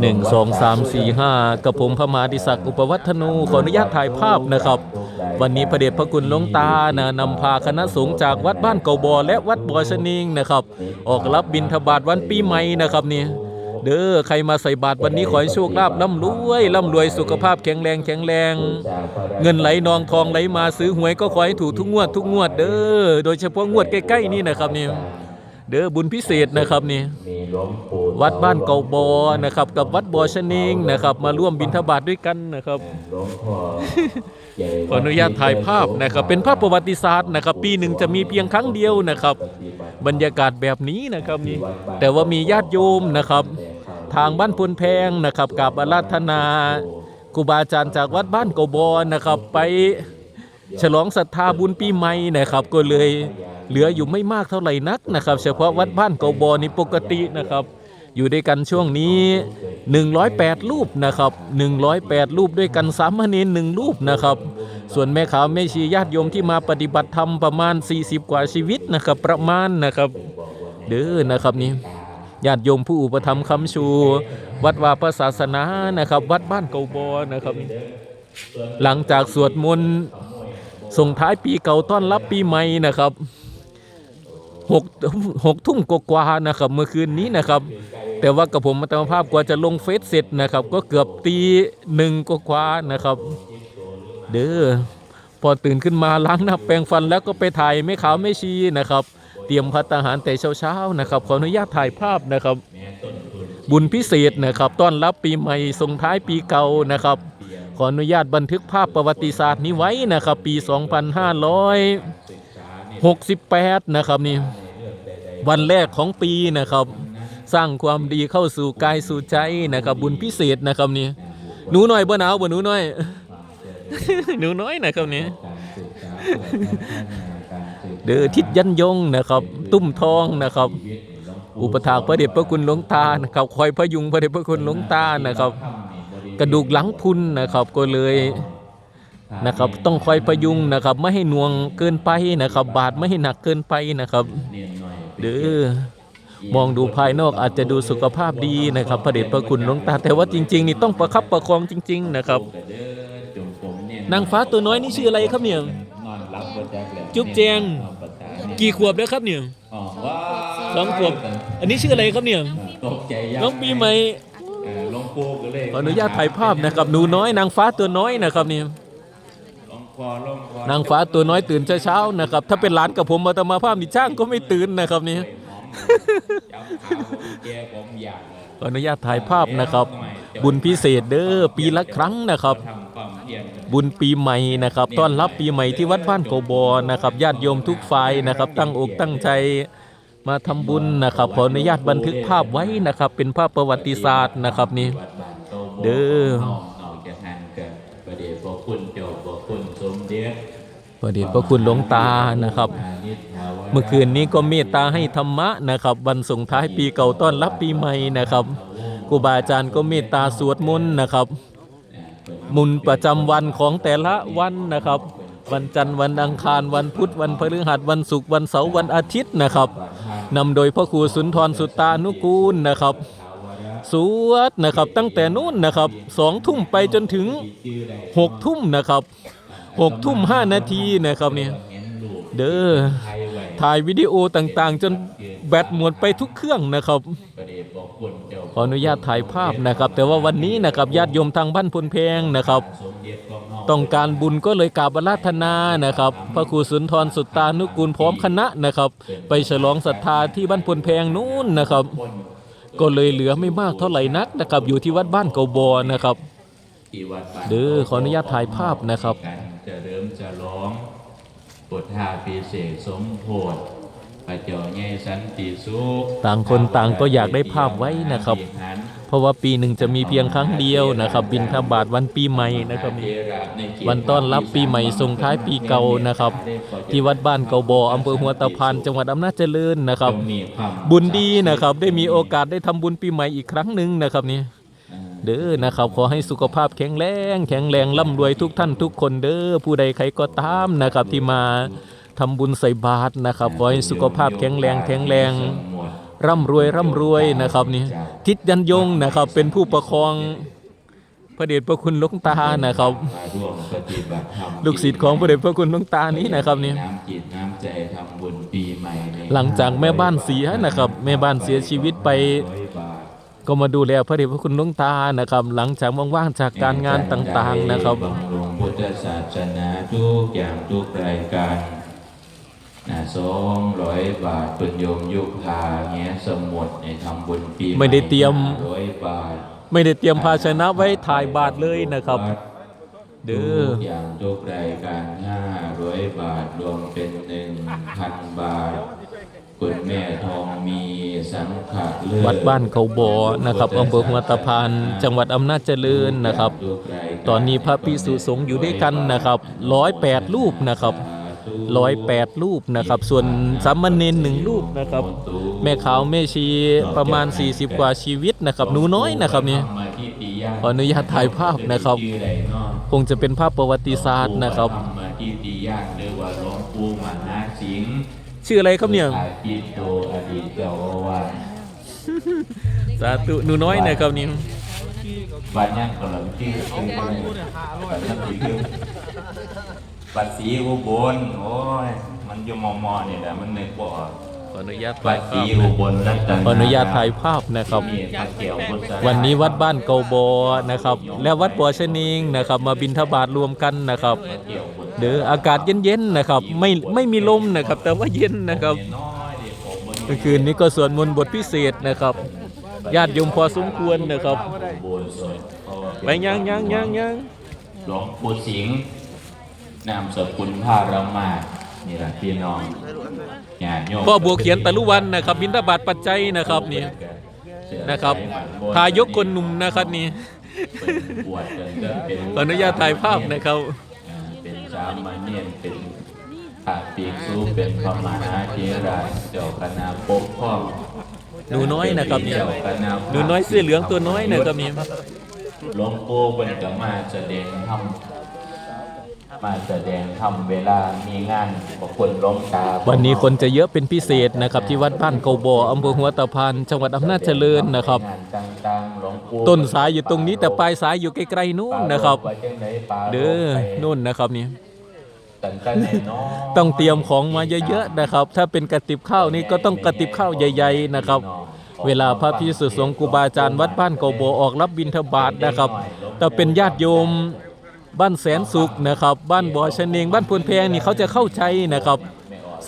หนึ่งสองสามสี่ห้ากับผมพระมหาดิศักดิ์อุปวัฒนูขออนุญาตถ่ายภาพนะครับ วันนี้พระเดชพระคุณหลวงตานะนำพาคณะสงฆ์จากวัดบ้านเก่าบอและวัดบ่อชะนิงนะครับ ออกรับบิณฑบาตวันปีใหม่นะครับนี่เด้อใครมาใส่บาตรวันนี้ขอให้โชคลาภร่ำรวยร่ำรวยสุขภาพแข็งแรงแข็งแรง เงินไหลนองทองไหลมาซื้อหวยก็ขอให้ถูกทุกงวดทุกงวดเด้อโดยเฉพาะงวดใกล้ๆนี่นะครับนี่ เด้อบุญพิเศษนะครับนี่วัดบ้านเก่าบอนะครับ กับวัดบ่อชะนิงนะครับ มาร่วมบิณฑบาตด้วยกันนะครับขออนุญาตถ่ายภาพนะครับ เป็นภาพประวัติศาสตร์นะครับ ปีหนึ่งจะมีเพียงครั้งเดียวนะครับ บรรยากาศแบบนี้นะครับนี่แต่ว่ามีญาติโยมนะครับ ทางบ้านพลแพงนะครับกับอาราธนาครูบาอาจารย์จากวัดบ้านเกาบอนะครับ ไปฉลองศรัทธาบุญปีใหม่นะครับ ก็เลย เหลืออยู่ไม่มากเท่าไหร่นักนะครับ เฉพาะวัดบ้านเกาบอนี่ปกตินะครับ อยู่ด้วยกันช่วงนี้ 108 รูปนะครับ 108 รูปด้วยกันสามเณรหนึ่งรูปนะครับ ส่วนแม่ขาวแม่ชีญาติโยมที่มาปฏิบัติธรรมประมาณ 40 กว่าชีวิตนะครับ ประมาณนะครับเด้อนะครับนี่ญาติโยมผู้อุปถัมภ์คำชู วัดวาพระศาสนานะครับ วัดบ้านเกาบอนะครับ หลังจากสวดมนต์ส่งท้ายปีเก่าต้อนรับปีใหม่นะครับ หกหกทุ่มกว่านะครับเมื่อคืนนี้นะครับ แต่ว่ากับผมมาตามภาพกว่าจะลงเฟซเสร็จนะครับ ก็เกือบตีหนึ่งกว่านะครับ เด้อพอตื่นขึ้นมาล้างหน้าแปรงฟันแล้วก็ไปถ่ายไม่ขาวไม่ชีนะครับ เตรียมพัตาหารแต่เช้าๆนะครับขออนุญาตถ่ายภาพนะครับ บุญพิเศษนะครับต้อนรับปีใหม่ส่งท้ายปีเก่านะครับ ขออนุญาตบันทึกภาพประวัติศาสตร์นี้ไว้นะครับ ปี 2568 นะครับนี่วันแรกของปีนะครับ สร้างความดีเข้าสู่กายสู่ใจนะครับ บุญพิเศษนะครับนี่หนูน้อยบ่หนาวบ่หนูน้อย หนูน้อยนะครับนี่เด้อทิศยันยงนะครับ ตุ้มทองนะครับ อุปถากพระเดชพระคุณหลวงตานะครับคอยพยุงพระเดชพระคุณหลวงตานะครับ กระดูกหลังพรุนนะครับก็เลย นะครับต้องคอยพยุงนะครับ ไม่ให้หน่วงเกินไปนะครับ บาดไม่ให้หนักเกินไปนะครับเด้อมองดูภายนอกอาจจะดูสุขภาพดีนะครับพระเดชพระคุณหลวงตา แต่ว่าจริง ๆ นี่ต้องประคับประคองจริง ๆ นะครับ นางฟ้าตัวน้อยนี่ชื่ออะไรครับเนี่ยนอนรับบ่จักแล้วจุ๊บแจงเอาประสาทกี่ขวบแล้วครับเนี่ยอ๋อว้าสองขวบ อันนี้ชื่ออะไรครับเนี่ยตกใจยัน้องปีใหม่เออหลวงปู่ก็เลยขออนุญาตถ่ายภาพนะครับหนูน้อยนางฟ้าตัวน้อยนะครับนี่ห นางฟ้าตัวน้อยตื่นเช้าๆนะครับ ถ้าเป็นหลานกับผมมาตมาภาพนี่ช่างก็ไม่ตื่นนะครับนี่จำขาวผมแกผมอยากเลยขออนุญาตถ่ายภาพนะครับ บุญพิเศษเด้อปีละครั้งนะครับทำความเพียรบุญปีใหม่นะครับต้อนรับปีใหม่ที่วัดบ้านโกบอนะครับญาติโยมทุกฝ่ายนะครับ ตั้งอกตั้งใจมาทำบุญนะครับ ขออนุญาตบันทึกภาพไว้นะครับ เป็นภาพประวัติศาสตร์นะครับนี่วัดบ้านโตโบเด้อ ประเดชพระคุณเจ้าพระคุณสมเด็จพระเดชพระคุณหลวงตานะครับ เมื่อคืนนี้ก็เมตตาให้ธรรมะนะครับ วันส่งท้ายปีเก่าต้อนรับปีใหม่นะครับครูบาอาจารย์ก็เมตตาสวดมนต์นะครับ มุนประจำวันของแต่ละวันนะครับ วันจันทร์วันอังคารวันพุธวันพฤหัสวันศุกร์วันเสาร์วันอาทิตย์นะครับนำโดยพระครูสุนทรสุตตานุกูลนะครับสวดนะครับตั้งแต่นู้นนะครับสองทุ่มไปจนถึงหกทุ่มนะครับ หกทุ่มห้านาทีนะครับเนี่ยเห็นลูกเด้อไทยไว้ถ่ายวิดีโอต่างๆ จนแบตหมดไปทุกเครื่องนะครับประเดชพระคุณเจ้าขออนุญาตถ่ายภาพนะครับ แต่ว่าวันนี้นะครับญาติโยมทางบ้านพลเพงนะครับสมเด็จของเฮาต้องการบุญก็เลยกราบอาราธนานะครับ พระครูสุนทรสุตตานุกูลพร้อมคณะนะครับ ไปฉลองศรัทธาที่บ้านพลแพงนู้นนะครับ ก็เลยเหลือไม่มากเท่าไหร่นักนะครับ อยู่ที่วัดบ้านเกาบอนะครับที่วัดบ้านเด้อขออนุญาตถ่ายภาพนะครับการ จะเริ่มจะร้องบทหาปีเศษสมโพธิพระเจาใหญ่สันติสุขต่างคนต่างก็อยากได้ภาพไว้นะครับ เพราะว่าปีหนึ่งจะมีเพียงครั้งเดียวนะครับ บินทบาทวันปีใหม่นะครับวันต้อนรับปีใหม่ส่งท้ายปีเก่านะครับ ที่วัดบ้านเกาบออำเภอหัวตะพานจังหวัดอำนาจเจริญนะครับ บุญดีนะครับ ได้มีโอกาสได้ทำบุญปีใหม่อีกครั้งหนึ่งนะครับนี่ เด้อนะครับ ขอให้สุขภาพแข็งแรง แข็งแรงร่ำรวยทุกท่านทุกคนเด้อผู้ใดใครก็ตามนะครับที่มาทำบุญใส่บาตรนะครับขอให้สุขภาพแข็งแรงแข็งแรงร่ำรวยร่ำรวยนะครับนี่ทิศยันยงนะครับเป็นผู้ประคองพระเดชพระคุณลวงตานะครับ ลูกศิษย์ของพระเดชพระคุณลวงตานี้นะครับนี่หลังจากแม่บ้านเสียนะครับ แม่บ้านเสียชีวิตไป ก็มาดูแลพระเดชพระคุณหลวงตานะครับ หลังจากว่างๆจากการงานต่างๆนะครับบำรุงพุทธศาสนาทุกอย่างทุกรายการนะสองร้อยบาทเป็นโยมยุพาเงี้ยสมุดในทำบุญปีใหไม่ได้เตรียมร้อยบาท ไม่ได้เตรียมภาชนะไว้ถ่ายบาทเลยนะครับเด้อทุกอย่างทุกรายการห้าร้อยบาทรวมเป็นหนึ่งพันบาท วัดบ้านเขาบอนะครับอำเภอหัวตะพาน จังหวัดอำนาจเจริญนะครับ ตอนนี้พระพิสุสงฆ์อยู่ด้วยกันนะครับร้อยแปดรูปนะครับร้อยแปดรูปนะครับ ส่วนสามเณรหนึ่งรูปนะครับ แม่ขาวแม่ชีประมาณ 40 กว่าชีวิตนะครับหนูน้อยนะครับนี่ขออนุญาตถ่ายภาพนะครับชื่ออะไรเนาะคงจะเป็นภาพประวัติศาสตร์นะครับ ธรรมาที่ตีย่างเรียกว่าหลวงปู่มหาสิงห์ชื่ออะไรครับเนี่ยอาจิตโตอดีตเจ้าอาวาสสาธุหนูน้อยนะครับนี่บ้านย่างกำลังที่คือบ้านย่างที่คือบัดสีอุบลโอ้ยมันอยู่มอมอนี่แหละมันนึกบ่ออก ขออนุญาตบัถ่ายดภาสีพอุบลรัตนขออนุญาตถ่ายภาพนะครับนี่พระเกี่ยวพุทธศาสาวันนี้วัดบ้านเกาบอนะครับ และวัดปัวชนิงนะครับ มาบินทบาทรวมกันนะครับเกี่ยวพุทธเด้ออากาศเย็นๆนะครับ ไม่ไม่มีลมนะครับ แต่ว่าเย็นนะครับน้อยเด็กผมมันเมื่อคืนนี้ก็สวดมนต์บทพิเศษนะครับญาติโยมพอสมควรนะครับอุบลสวยไปยังยังยังยังหลวงปู่สิงห์นามสกุลพารามาศ นี่แหละพี่น้องญาติโยมพ่อบัวเขียนตะลุวันนะครับบินทบาทปัจจัยนะครับนี่นะครับทายกคนหนุ่มนะครับนี่เป็นบวชจนเกิดเป็นขออนุญาตถ่ายภาพนะครับอ่าเป็นสามเณรเป็นพระภิกษุเป็นพระมหาเถระเจ้าคณะปกครองหนูน้อยนะครับนี่เจ้าคณะหนูน้อยเสื้อเหลืองตัวน้อยนะครับนี่หลวงปู่เป็นก็มาแสดงธรร มาแสดงธรรมเวลามีงานบอกคนล้มตาวันนี้คนจะเยอะเป็นพิเศษนะครับ ที่วัดบ้านเกาบออำเภอหัวตะพานจังหวัดอำนาจเจริญนะครับ ต้นสายอยู่ตรงนี้แต่ปลายสายอยู่ไกลๆนู่นนะครับ เด้อนู่นนะครับนี่ต้องเตรียมของมาเยอะๆนะครับ ถ้าเป็นกระติบข้าวนี่ก็ต้องกระติบข้าวใหญ่ ๆนะครับ เวลาพระพิสุสงฆ์ครูบาอาจารย์วัดบ้านเกาโบออกรับบิณฑบาตนะครับ แต่เป็นญาติโยม บ้านแสนสุขนะครับ บ้านบ่อชะเนงบ้านพวนแพงนี่เขาจะเข้าใจนะครับ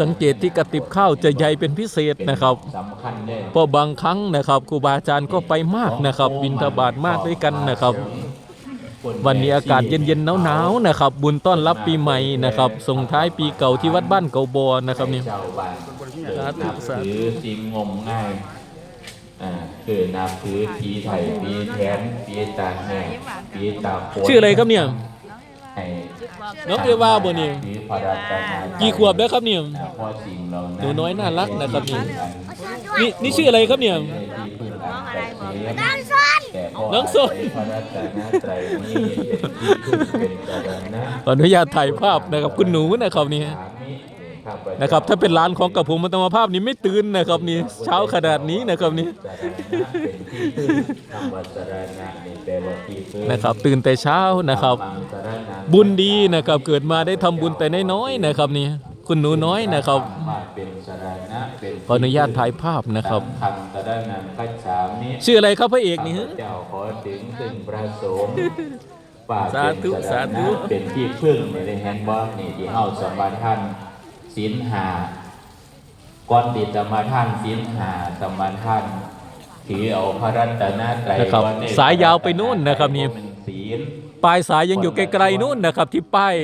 สังเกตที่กระติบข้าวจะใหญ่เป็นพิเศษนะครับสำคัญเลยเพราะบางครั้งนะครับครูบาอาจารย์ก็ไปมากนะครับ บิณฑบาตมากด้วยกันนะครับ วันนี้อากาศเย็นๆหนาวๆนะครับ บุญต้อนรับปีใหม่นะครับส่งท้ายปีเก่าที่วัดบ้านเกาบอนะครับนี่เจ้าบ้านเกิดสาธุนับสาธุถือสิ่งงมง่ายอ่าเกิดนับถือผีไทยผีแทนผีตาแห่ผีตาโพนชื่ออะไรครับเนี่ยให้ น้องเอวาบ่นี่ผีพระรัตนตรัยกี่ขวบแล้วครับเนี่ยอ่าเพราะสิ่งเหล่าหนูน้อยน่ารักนะครับนี่เป็นี่นี่ชื่ออะไรครับเนี่ยที่พึ่งอันแต่เสียน้องส้นแต่พอน้องส้นพระรัตนตรัยนี้เป็นที่พึ่งเป็นกรณะขออนุญาตถ่ายภาพนะครับคุณหนูนะครับนี่สามิข้าพเจ้า นะครับถ้าเป็นร้านของกับผมมันต้องมาภาพนี้ไม่ตื่นนะครับนี่เช้าขนาดนี้นะครับนี่สรณะเป็นที่พึ่งคำว่าสรณะนี่แปลว่าที่พึ่งนะครับตื่นแต่เช้านะครับธมมังสรณังบุญดีนะครับเกิดมาได้ทำบุญแต่น้อยๆนะครับนี่คุณหนูน้อยนะครับมาเป็นสรณะเป็นขออนุญาตถ่ายภาพนะครับทำสรณังคัจฉามิชื่ออะไรครับพระเอกนี่ข้าฮะพเจ้าขอถึงซึ่งพระสงฆ์ฝากสาธุเป็นสสารธุณะเป็นที่พึ่งในแห่งบ่นี่ที่เฮาสมบัติท่าน ศีลหาก่อนติดสมาทานศีลหาสมบัติท่านถือเอาพระรัตนตรัยนะครับไว้ในสายยาวไปนู่นนะครับนี่ เป็นศีลปลายสายยังอยู่ไกลๆนู่นนะครับ ที่ป้าย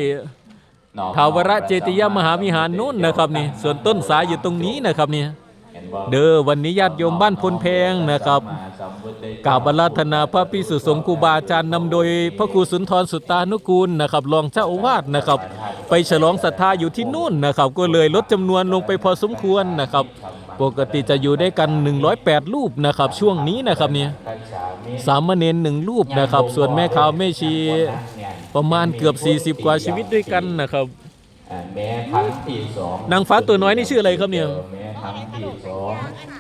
ทาวรเจติยมหาวิหารนู่นนะครับนี่ส่วนต้นสายอยู่ตรงนี้นะครับนี่เห็นบ่ เด้อวันนี้ญาติโยมบ้านพลแพงนะครับกราวบอาราธนาพระพิสุสงฆ์ครูบาอาจารย์นำโดย พระครูสุนทรสุตานุกูลนะครับรองเจ้าอาวาสนะครับ ไปฉลองศรัทธาอยู่ที่นู่นนะครับ ก็เลยลดจำนวนลงไปพอสมควรนะครับ ปกติจะอยู่ได้กัน 108 รูปนะครับ ช่วงนี้นะครับเนี่ยสามเณรหนึ่งรูปนะครับ ส่วนแม่ขาวแม่ชีประมาณเกือบ 40 กว่าชีวิตด้วยกันนะครับ แม่ครั้งที่สองนางฟ้าตัวน้อยนี่ชื่ออะไรครับเนี่ยแม่ครั้งที่สองค่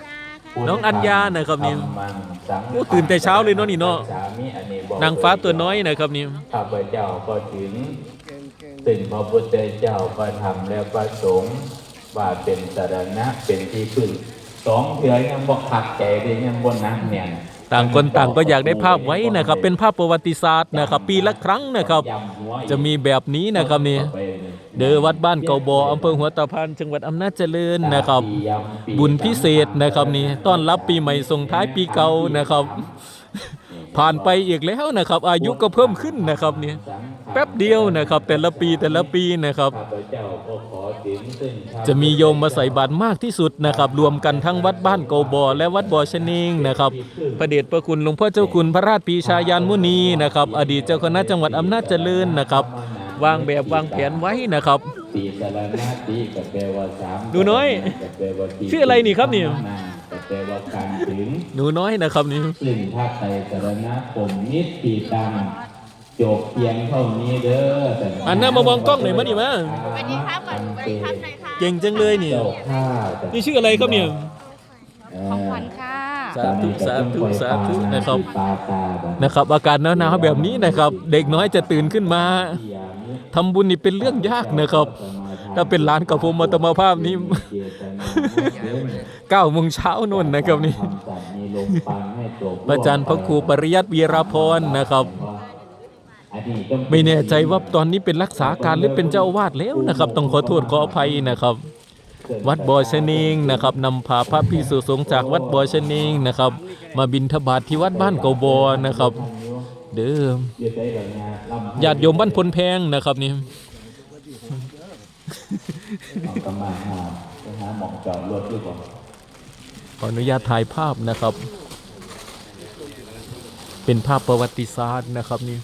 ะน้องอัญญานะครับนี่ธัมมังสังฆังโอ้ตื่นแต่เช้าเลยเนาะนี่เนาะสามิอันนี้บอกนางฟ้าตัวน้อยนะครับนี่ข้าพเจ้าก็ถึงถึงพระพุทธเจ้าพระธรรมและพระสงฆ์ว่าเป็นสารณะเป็นที่พึ่งสองเถื่อยังบอกขัดใจเลยยังบนนั่งเนี่ยต่างคนต่างก็อยากได้ภาพไว้นะครับ เป็นภาพประวัติศาสตร์นะครับ ปีละครั้งนะครับ จะมีแบบนี้นะครับนี่ เดอวัดบ้านเกาบออำเภอหัวตะพานจังหวัดอำนาจเจริญนะครับ บุญพิเศษนะครับนี่ต้อนรับปีใหม่ส่งท้ายปีเก่านะครับ ผ่านไปอีกแล้วนะครับ อายุก็เพิ่มขึ้นนะครับนี่แป๊บเดียวนะครับ แต่ละปีแต่ละปีนะครับ จะมีโยมมาใส่บาตรมากที่สุดนะครับ รวมกันทั้งวัดบ้านเกาบอ และวัดบ่อชะนิงนะครับพระเดชพระคุณหลวงพ่อเจ้าคุณพระราชปีชายานมุนีนะครับ อดีตเจ้าคณะจังหวัดอำนาจเจริญนะครับ วางแบบวางแผนไว้นะครับสีสารณะตีกับแปลว่าสามหนูน้อยกับแปลว่าสี่ชื่ออะไรนี่ครับนี่กับแปลว่าการถึงหนูน้อยนะครับนี่ซึ่งถ้าไตรสารณะผมนิดตีตังจบเพียงเท่านี้เด้อแต่อันหน้ามามองกล้องหน่อยมาดิมาสวัสดีครับก่อนสวัสดีครับหน่อยค่ะเก่งจังเลยนี่เจ้าข้าแต่นี่ชื่ออะไรครับเนี่ยของขวัญค่ะ สาธุสาธุสาธุนะครับปาตาแบบนะครับ อากาศหนาวๆแบบนี้นะครับ เด็กน้อยจะตื่นขึ้นมาทำบุญนี่เป็นเรื่องยากนะครับ ถ้าเป็นร้านกับผมมาตมาภาพนี้เจตนาเดินเก้าโมงเช้านู่นนะครับนี่คำสัตย์มีลมปังให้จบอาจารย์พระครูปริยัติวีราพรนะครับอดีตต้องไม่แน่ใจว่าตอนนี้เป็นรักษาการหรือเป็นเจ้าอาวาสแล้วนะครับ ต้องขอโทษขออภัยนะครับ วัดบ่อชะนิงนะครับนำพาพระภิกษุสงฆ์จากวัดบ่อชะนิงนะครับ มาบิณฑบาตที่วัดบ้านเกาบอนะครับ เดิมเดี๋ยวได้เลยนะลำญาติโยมบ้านพลแพงนะครับนี่กำมาหาหาหมองจอดรถดีกว่าขออนุญาตถ่ายภาพนะครับ เป็นภาพประวัติศาสตร์นะครับนี่